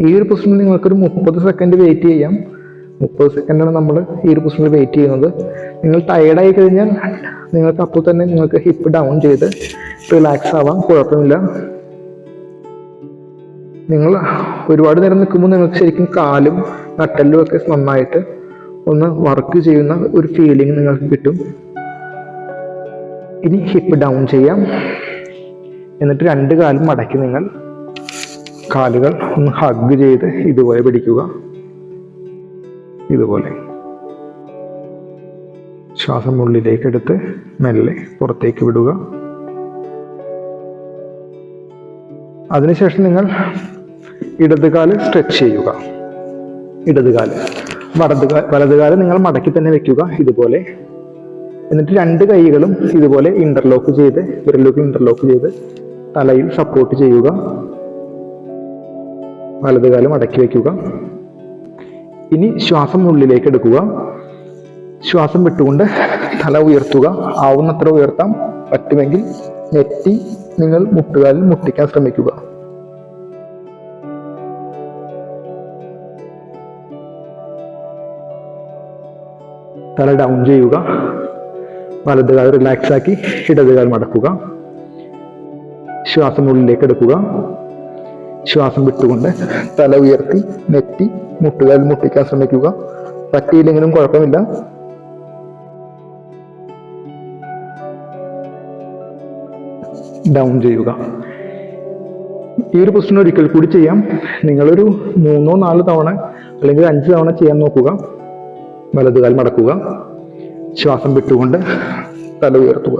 ഈ ഒരു പൊസിഷനിൽ നിങ്ങൾക്കൊരു മുപ്പത് സെക്കൻഡ് വെയിറ്റ് ചെയ്യാം. മുപ്പത് സെക്കൻഡാണ് നമ്മൾ ഈ ഒരു പൊസിഷനിൽ വെയിറ്റ് ചെയ്യുന്നത്. നിങ്ങൾ ടയർഡായി കഴിഞ്ഞാൽ നിങ്ങൾക്ക് അപ്പോൾ തന്നെ നിങ്ങൾക്ക് ഹിപ്പ് ഡൗൺ ചെയ്ത് റിലാക്സ് ആവാം കുഴപ്പമില്ല. നിങ്ങൾ ഒരുപാട് നേരം നിൽക്കുമ്പോൾ നിങ്ങൾക്ക് ശരിക്കും കാലും നട്ടലും ഒക്കെ നന്നായിട്ട് ഒന്ന് വർക്ക് ചെയ്യുന്ന ഒരു ഫീലിംഗ് നിങ്ങൾക്ക് കിട്ടും. ഇനി ഹിപ്പ് ഡൗൺ ചെയ്യാം. എന്നിട്ട് രണ്ട് കാലും മടക്കി നിങ്ങൾ കാലുകൾ ഒന്ന് ഹഗ് ചെയ്ത് ഇതുപോലെ പിടിക്കുക. ഇതുപോലെ. ശ്വാസം ഉള്ളിലേക്കെടുത്ത് മെല്ലെ പുറത്തേക്ക് വിടുക. അതിനുശേഷം നിങ്ങൾ ഇടതുകാൽ സ്ട്രെച്ച് ചെയ്യുക. ഇടതുകാൽ വലത് വലതുകാൽ നിങ്ങൾ മടക്കി തന്നെ വെക്കുക ഇതുപോലെ. എന്നിട്ട് രണ്ട് കൈകളും ഇതുപോലെ ഇന്റർലോക്ക് ചെയ്ത് വിരലോക്ക് ഇന്റർലോക്ക് ചെയ്ത് തലയിൽ സപ്പോർട്ട് ചെയ്യുക. വലതുകാലം അടക്കി വയ്ക്കുക ഇനി ശ്വാസം ഉള്ളിലേക്ക് എടുക്കുക. ശ്വാസം വിട്ടുകൊണ്ട് തല ഉയർത്തുക. ആവുന്നത്ര ഉയർത്താം പറ്റുമെങ്കിൽ നെറ്റി നിങ്ങൾ മുട്ടുകാലിൽ മുട്ടിക്കാൻ ശ്രമിക്കുക. തല ഡൗൺ ചെയ്യുക. വലതുകാൽ റിലാക്സ് ആക്കി ഇടതുകാൽ മടക്കുക. ശ്വാസം ഉള്ളിലേക്ക് എടുക്കുക. ശ്വാസം വിട്ടുകൊണ്ട് തല ഉയർത്തി നെറ്റി മുട്ടുകാൽ മുട്ടിക്കാൻ ശ്രമിക്കുക. പറ്റിയില്ലെങ്കിലും കുഴപ്പമില്ല. ഡൗൺ ചെയ്യുക. ഈ ഒരു പൊസിഷൻ ഒരിക്കൽ കൂടി ചെയ്യാം. നിങ്ങളൊരു മൂന്നോ നാലോ തവണ അല്ലെങ്കിൽ അഞ്ച് തവണ ചെയ്യാൻ നോക്കുക. വലതുകാൽ മടക്കുക. ശ്വാസം വിട്ടുകൊണ്ട് തല ഉയർത്തുക.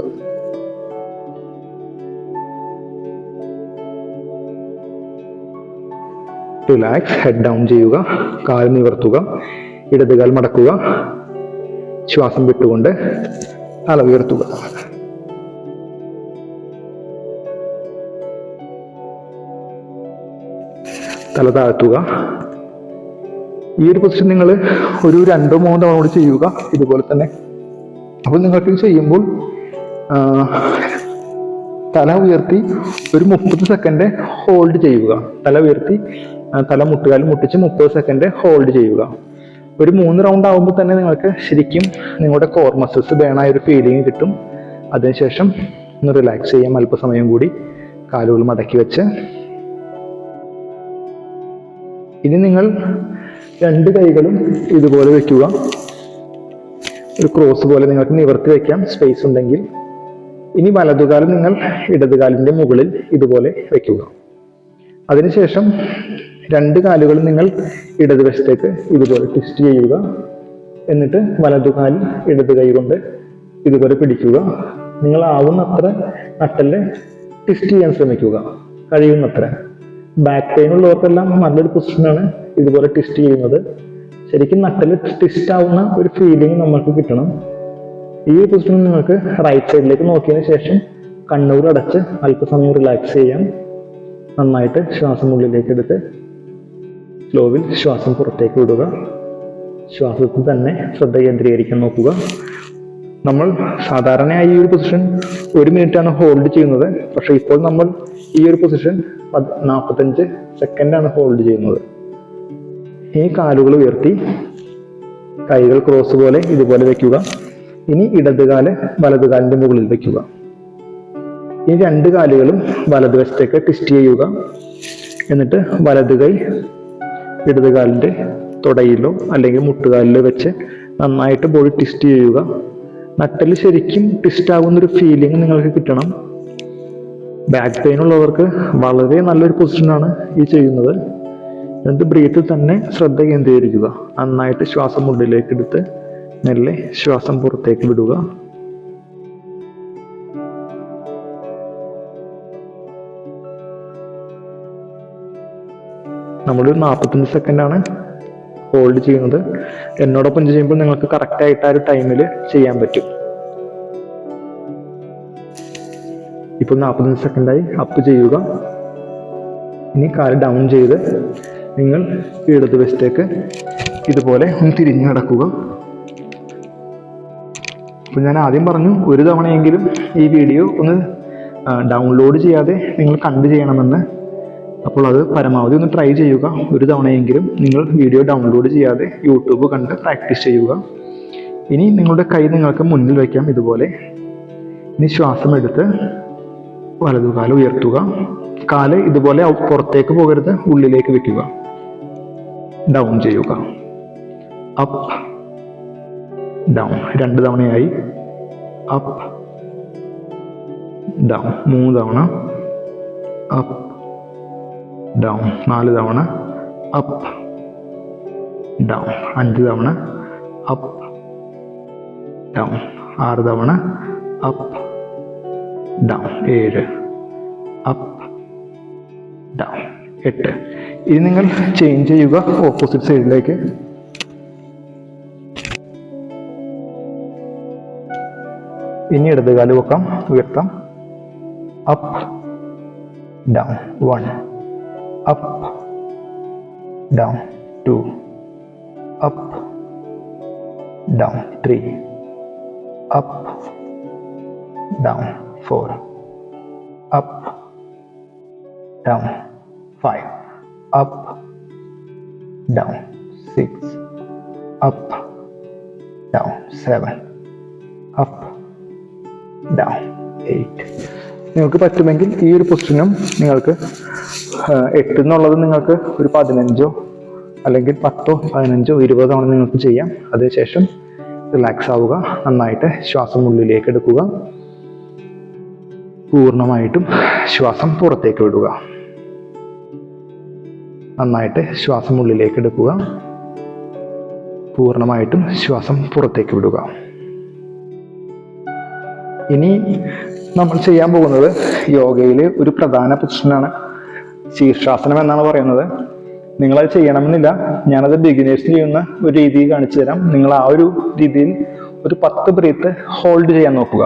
റിലാക്സ് ഹെഡ് ഡൗൺ ചെയ്യുക. കാൽ നിവർത്തുക. ഇടതുകാൽ മടക്കുക. ശ്വാസം വിട്ടുകൊണ്ട് തല ഉയർത്തുക. തല താഴ്ത്തുക ഈ ഒരു പൊസിഷൻ നിങ്ങൾ ഒരു രണ്ടോ മൂന്നോ തവണ കൂടി ചെയ്യുക. ഇതുപോലെ തന്നെ. അപ്പോൾ നിങ്ങൾക്ക് ചെയ്യുമ്പോൾ തല ഉയർത്തി ഒരു മുപ്പത് സെക്കൻഡ് ഹോൾഡ് ചെയ്യുക. തല ഉയർത്തി തല മുട്ടുകാൽ മുട്ടിച്ച് മുപ്പത് സെക്കൻഡ് ഹോൾഡ് ചെയ്യുക. ഒരു മൂന്ന് റൗണ്ട് ആകുമ്പോൾ തന്നെ നിങ്ങൾക്ക് ശരിക്കും നിങ്ങളുടെ കോർ മസിൽസ് ബേണായ ഒരു ഫീലിംഗ് കിട്ടും. അതിനുശേഷം ഒന്ന് റിലാക്സ് ചെയ്യാം. അല്പസമയം കൂടി കാലുകൾ മടക്കി വെച്ച്. ഇനി നിങ്ങൾ രണ്ട് കൈകളും ഇതുപോലെ വെക്കുക. ഒരു ക്രോസ് പോലെ നിങ്ങൾക്ക് നിവർത്തി വെക്കാം. സ്പേസ് ഉണ്ടെങ്കിൽ. ഇനി വലതുകാലം നിങ്ങൾ ഇടതുകാലിന്റെ മുകളിൽ ഇതുപോലെ വെക്കുക. അതിനുശേഷം രണ്ട് കാലുകളും നിങ്ങൾ ഇടതുവശത്തേക്ക് ഇതുപോലെ ട്വിസ്റ്റ് ചെയ്യുക. എന്നിട്ട് വലതുകാൽ ഇടത് കൈ കൊണ്ട് ഇതുപോലെ പിടിക്കുക. നിങ്ങൾ ആവുന്നത്ര നട്ടൽ ട്വിസ്റ്റ് ചെയ്യാൻ ശ്രമിക്കുക. കഴിയുന്നത്ര. ബാക്ക് പെയിൻ ഉള്ളവർക്കെല്ലാം നല്ലൊരു പൊസിഷനാണ് ഇതുപോലെ ട്വിസ്റ്റ് ചെയ്യുന്നത്. ശരിക്കും നട്ടൽ ട്വിസ്റ്റ് ആവുന്ന ഒരു ഫീലിംഗ് നമുക്ക് കിട്ടണം. ഈ പൊസിഷൻ നിങ്ങൾക്ക് റൈറ്റ് സൈഡിലേക്ക് നോക്കിയതിന് ശേഷം കണ്ണൂർ അടച്ച് അല്പസമയം റിലാക്സ് ചെയ്യാം. നന്നായിട്ട് ശ്വാസം ഉള്ളിലേക്ക് എടുത്ത് സ്ലോവിൽ ശ്വാസം പുറത്തേക്ക് വിടുക. ശ്വാസത്തിൽ തന്നെ ശ്രദ്ധ കേന്ദ്രീകരിക്കാൻ നോക്കുക. നമ്മൾ സാധാരണയായി ഈ ഒരു പൊസിഷൻ ഒരു മിനിറ്റ് ആണ് ഹോൾഡ് ചെയ്യുന്നത്. പക്ഷേ ഇപ്പോൾ നമ്മൾ ഈ ഒരു പൊസിഷൻ നാൽപ്പത്തഞ്ച് സെക്കൻഡാണ് ഹോൾഡ് ചെയ്യുന്നത്. ഈ കാലുകൾ ഉയർത്തി കൈകൾ ക്രോസ് പോലെ ഇതുപോലെ വെക്കുക. ഇനി ഇടതുകാൽ വലതുകാലിന്റെ മുകളിൽ വെക്കുക. ഈ രണ്ട് കാലുകളും വലതുവശത്തേക്ക് ട്വിസ്റ്റ് ചെയ്യുക. എന്നിട്ട് വലത് കൈ ഇടതുകാലിന്റെ തുടയിലോ അല്ലെങ്കിൽ മുട്ടുകാലിലോ വെച്ച് നന്നായിട്ട് ബോഡി ട്വിസ്റ്റ് ചെയ്യുക. നട്ടൽ ശരിക്കും ട്വിസ്റ്റ് ആകുന്ന ഒരു ഫീലിംഗ് നിങ്ങൾക്ക് കിട്ടണം. ബാക്ക് പെയിൻ ഉള്ളവർക്ക് വളരെ നല്ലൊരു പൊസിഷനാണ് ഈ ചെയ്യുന്നത്. എന്നിട്ട് ബ്രീത്തിൽ തന്നെ ശ്രദ്ധ കേന്ദ്രീകരിക്കുക. നന്നായിട്ട് ശ്വാസം ഉള്ളിലേക്ക് എടുത്ത് മെല്ലെ ശ്വാസം പുറത്തേക്ക് വിടുക. നമ്മളൊരു നാൽപ്പത്തഞ്ച് സെക്കൻഡാണ് ഹോൾഡ് ചെയ്യുന്നത്. എന്നോടൊപ്പം ചെയ്യുമ്പോൾ നിങ്ങൾക്ക് കറക്റ്റ് ആയിട്ട് ആ ഒരു ടൈമിൽ ചെയ്യാൻ പറ്റും. ഇപ്പോൾ നാൽപ്പത്തഞ്ച് സെക്കൻഡായി അപ്പ് ചെയ്യുക. ഇനി കാൽ ഡൗൺ ചെയ്ത് നിങ്ങൾ ഇടത് വെസ്റ്റേക്ക് ഇതുപോലെ ഒന്ന് തിരിഞ്ഞു കിടക്കുക അപ്പോൾ ഞാൻ ആദ്യം പറഞ്ഞു ഒരു തവണയെങ്കിലും ഈ വീഡിയോ ഒന്ന് ഡൗൺലോഡ് ചെയ്യാതെ നിങ്ങൾ കണ്ടു ചെയ്യണമെന്ന്. അപ്പോൾ അത് പരമാവധി ഒന്ന് ട്രൈ ചെയ്യുക. ഒരു തവണയെങ്കിലും നിങ്ങൾ വീഡിയോ ഡൗൺലോഡ് ചെയ്യാതെ യൂട്യൂബ് കണ്ട് പ്രാക്ടീസ് ചെയ്യുക. ഇനി നിങ്ങളുടെ കൈ നിങ്ങൾക്ക് മുന്നിൽ വയ്ക്കാം ഇതുപോലെ. ഇനി ശ്വാസം എടുത്ത് വലതുകാലം ഉയർത്തുക. കാൽ ഇതുപോലെ പുറത്തേക്ക് പോകരുത് ഉള്ളിലേക്ക് വെക്കുക. ഡൗൺ ചെയ്യുക. അപ്പ് ഡൗൺ രണ്ട് തവണയായി. അപ്പ് ഡൗൺ മൂന്ന് തവണ. അപ്പ് ഡൗൺ നാല് തവണ അപ്പ് ഡൗൺ അഞ്ച് തവണ അപ്പ് ഡൗൺ ആറ് തവണ അപ്പ് ഡൗൺ ഏഴ് അപ്പ് ഡൗൺ എട്ട്. ഇനി നിങ്ങൾ ചേഞ്ച് ചെയ്യുക ഓപ്പോസിറ്റ് സൈഡിലേക്ക് ഇനി ഇടതുകാൽ പൊക്കാം ഉയർത്താം. Up down one up down two up down three up down four up down five up down six up down seven up down eight നിങ്ങൾക്ക് പറ്റുമെങ്കിൽ ഈ ഒരു പൊസിഷനും നിങ്ങൾക്ക് ആഹ്, എട്ട് എന്നുള്ളത് നിങ്ങൾക്ക് ഒരു പതിനഞ്ചോ അല്ലെങ്കിൽ പത്തോ പതിനഞ്ചോ ഇരുപതോ തവണ നിങ്ങൾക്ക് ചെയ്യാം. അതിനുശേഷം റിലാക്സ് ആവുക നന്നായിട്ട് ശ്വാസം ഉള്ളിലേക്ക് എടുക്കുക. പൂർണമായിട്ടും ശ്വാസം പുറത്തേക്ക് വിടുക. നന്നായിട്ട് ശ്വാസം ഉള്ളിലേക്ക് എടുക്കുക. പൂർണമായിട്ടും ശ്വാസം പുറത്തേക്ക് വിടുക. ഇനി നമ്മൾ ചെയ്യാൻ പോകുന്നത് യോഗയിലെ ഒരു പ്രധാന പൊസിഷനാണ് ശീർഷാസനം എന്നാണ് പറയുന്നത്. നിങ്ങളത് ചെയ്യണമെന്നില്ല. ഞാനത് ബിഗിനേഴ്സ് ചെയ്യുന്ന ഒരു രീതി കാണിച്ചു തരാം. നിങ്ങൾ ആ ഒരു രീതിയിൽ ഒരു പത്ത് ബ്രീത്ത് ഹോൾഡ് ചെയ്യാൻ നോക്കുക.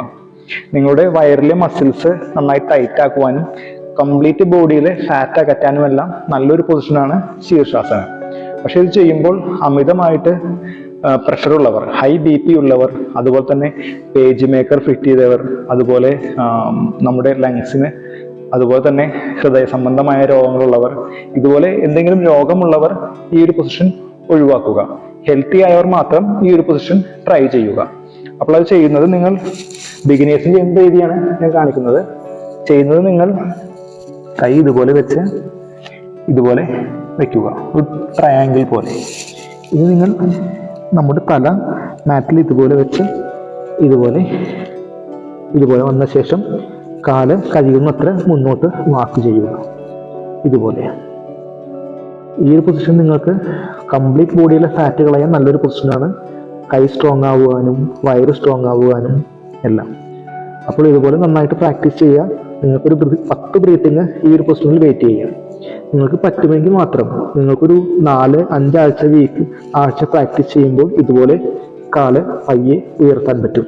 നിങ്ങളുടെ വയറിലെ മസിൽസ് നന്നായി ടൈറ്റ് ആക്കുവാനും കംപ്ലീറ്റ് ബോഡിയിലെ ഫാറ്റ് അകറ്റാനും എല്ലാം നല്ലൊരു പൊസിഷനാണ് ശീർഷാസനം. പക്ഷെ ഇത് ചെയ്യുമ്പോൾ അമിതമായിട്ട് പ്രഷർ ഉള്ളവർ ഹൈ ബി പി ഉള്ളവർ അതുപോലെ തന്നെ പേജ് മേക്കർ ഫിറ്റ് ചെയ്തവർ അതുപോലെ നമ്മുടെ ലങ്സിന് അതുപോലെ തന്നെ ഹൃദയ സംബന്ധമായ രോഗങ്ങളുള്ളവർ ഇതുപോലെ എന്തെങ്കിലും രോഗമുള്ളവർ ഈ ഒരു പൊസിഷൻ ഒഴിവാക്കുക. ഹെൽത്തി ആയവർ മാത്രം ഈ ഒരു പൊസിഷൻ ട്രൈ ചെയ്യുക. അപ്പോൾ അത് ചെയ്യുന്നത് നിങ്ങൾ ബിഗിനേഴ്സിന് ചെയ്യുന്ന രീതിയാണ് ഞാൻ കാണിക്കുന്നത്? ചെയ്യുന്നത് നിങ്ങൾ കൈ ഇതുപോലെ വെച്ച് ഇതുപോലെ വെക്കുക. ഒരു ട്രയാങ്കിൾ പോലെ. ഇത് നിങ്ങൾ നമ്മുടെ തല മാറ്റിൽ ഇതുപോലെ വെച്ച് ഇതുപോലെ ഇതുപോലെ വന്ന ശേഷം കാൽ കഴിയുന്നത്ര മുന്നോട്ട് വാക്ക് ചെയ്യുക. ഇതുപോലെ. ഈ ഒരു പൊസിഷൻ നിങ്ങൾക്ക് കംപ്ലീറ്റ് ബോഡിയിലെ ഫാറ്റ് കളയാൻ നല്ലൊരു പൊസിഷനാണ് കൈ സ്ട്രോങ് ആവുവാനും വയറ് സ്ട്രോങ് ആവുവാനും എല്ലാം. അപ്പോൾ ഇതുപോലെ നന്നായിട്ട് പ്രാക്ടീസ് ചെയ്യുക. നിങ്ങൾക്കൊരു പത്ത് ബ്രീത്തിങ് ഈ ഒരു പൊസിഷനിൽ വെയിറ്റ് ചെയ്യുക. നിങ്ങൾക്ക് പറ്റുമെങ്കിൽ മാത്രം നിങ്ങൾക്കൊരു നാല് അഞ്ചാഴ്ച വീക്ക് ആഴ്ച പ്രാക്ടീസ് ചെയ്യുമ്പോൾ ഇതുപോലെ കാൽ പയ്യെ ഉയർത്താൻ പറ്റും.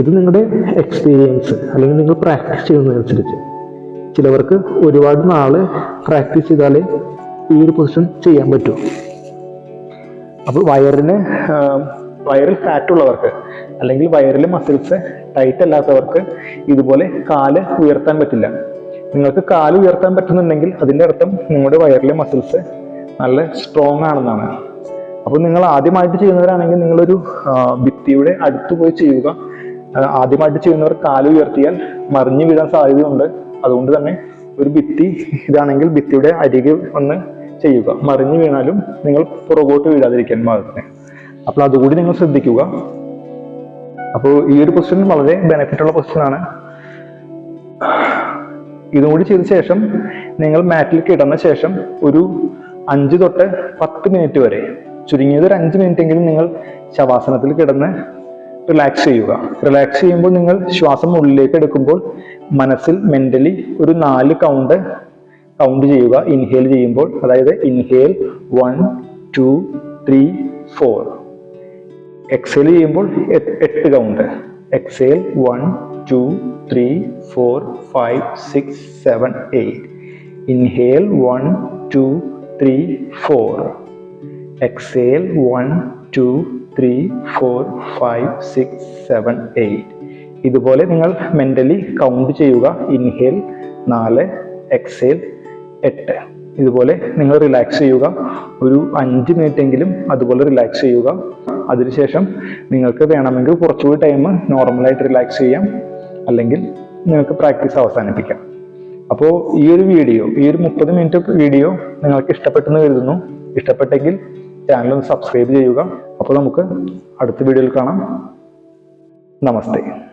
ഇത് നിങ്ങളുടെ എക്സ്പീരിയൻസ് അല്ലെങ്കിൽ നിങ്ങൾ പ്രാക്ടീസ് ചെയ്യുന്നതനുസരിച്ച് ചിലവർക്ക് ഒരുപാട് നാൾ പ്രാക്ടീസ് ചെയ്താലേ ഈ ഒരു പൊസിഷൻ ചെയ്യാൻ പറ്റൂ. അപ്പോൾ വയറിന് വയറിൽ ഫാറ്റ് ഉള്ളവർക്ക് അല്ലെങ്കിൽ വയറിലെ മസിൽസ് ടൈറ്റ് അല്ലാത്തവർക്ക് ഇതുപോലെ കാൽ ഉയർത്താൻ പറ്റില്ല. നിങ്ങൾക്ക് കാൽ ഉയർത്താൻ പറ്റുന്നുണ്ടെങ്കിൽ അതിന്റെ അർത്ഥം നിങ്ങളുടെ വയറിലെ മസിൽസ് നല്ല സ്ട്രോങ് ആണെന്നാണ്. അപ്പോൾ നിങ്ങൾ ആദ്യമായിട്ട് ചെയ്യുന്നവരാണെങ്കിൽ നിങ്ങളൊരു ഭിത്തിയുടെ അടുത്ത് പോയി ചെയ്യുക. ആദ്യമായിട്ട് ചെയ്യുന്നവർ കാൽ ഉയർത്തിയാൽ മറിഞ്ഞു വീഴാൻ സാധ്യതയുണ്ട്. അതുകൊണ്ട് തന്നെ ഒരു ഭിത്തി ഇതാണെങ്കിൽ ഭിത്തിയുടെ അരികിൽ ഒന്ന് ചെയ്യുക. മറിഞ്ഞു വീണാലും നിങ്ങൾ പുറകോട്ട് വീഴാതിരിക്കാൻ മാത്രമേ അപ്പോൾ അതുകൂടി നിങ്ങൾ ശ്രദ്ധിക്കുക. അപ്പോൾ ഈ ഒരു പൊസിഷൻ വളരെ ബെനിഫിറ്റ് ഉള്ള പൊസിഷനാണ് ഇതും കൂടി ചെയ്ത ശേഷം നിങ്ങൾ മാറ്റിൽ കിടന്ന ശേഷം ഒരു അഞ്ച് തൊട്ട് പത്ത് മിനിറ്റ് വരെ. ചുരുങ്ങിയത് ഒരു അഞ്ച് മിനിറ്റ് എങ്കിലും നിങ്ങൾ ശവാസനത്തിൽ കിടന്ന് റിലാക്സ് ചെയ്യുക. റിലാക്സ് ചെയ്യുമ്പോൾ നിങ്ങൾ ശ്വാസം ഉള്ളിലേക്ക് എടുക്കുമ്പോൾ മനസ്സിൽ മെന്റലി ഒരു നാല് കൗണ്ട് കൗണ്ട് ചെയ്യുക. ഇൻഹേൽ ചെയ്യുമ്പോൾ അതായത് inhale one two three four exhale ചെയ്യുമ്പോൾ എട്ട് count exhale one two three four five six seven eight inhale one two three four exhale one two three four five six seven eight ഇതുപോലെ നിങ്ങൾ mentally count ചെയ്യുക. Inhale നാല് exhale എട്ട്. ഇതുപോലെ നിങ്ങൾ relax ചെയ്യുക. ഒരു അഞ്ച് മിനിറ്റ് എങ്കിലും അതുപോലെ റിലാക്സ് ചെയ്യുക. അതിനുശേഷം നിങ്ങൾക്ക് വേണമെങ്കിൽ കുറച്ചുകൂടി ടൈം നോർമലായിട്ട് റിലാക്സ് ചെയ്യാം. അല്ലെങ്കിൽ നിങ്ങൾക്ക് പ്രാക്ടീസ് അവസാനിപ്പിക്കാം. അപ്പോൾ ഈ ഒരു വീഡിയോ ഈ ഒരു മുപ്പത് മിനിറ്റ് വീഡിയോ നിങ്ങൾക്ക് ഇഷ്ടപ്പെട്ടെന്ന് കരുതുന്നു. ഇഷ്ടപ്പെട്ടെങ്കിൽ ചാനൽ ഒന്ന് സബ്സ്ക്രൈബ് ചെയ്യുക. അപ്പോൾ നമുക്ക് അടുത്ത വീഡിയോയിൽ കാണാം. നമസ്തേ.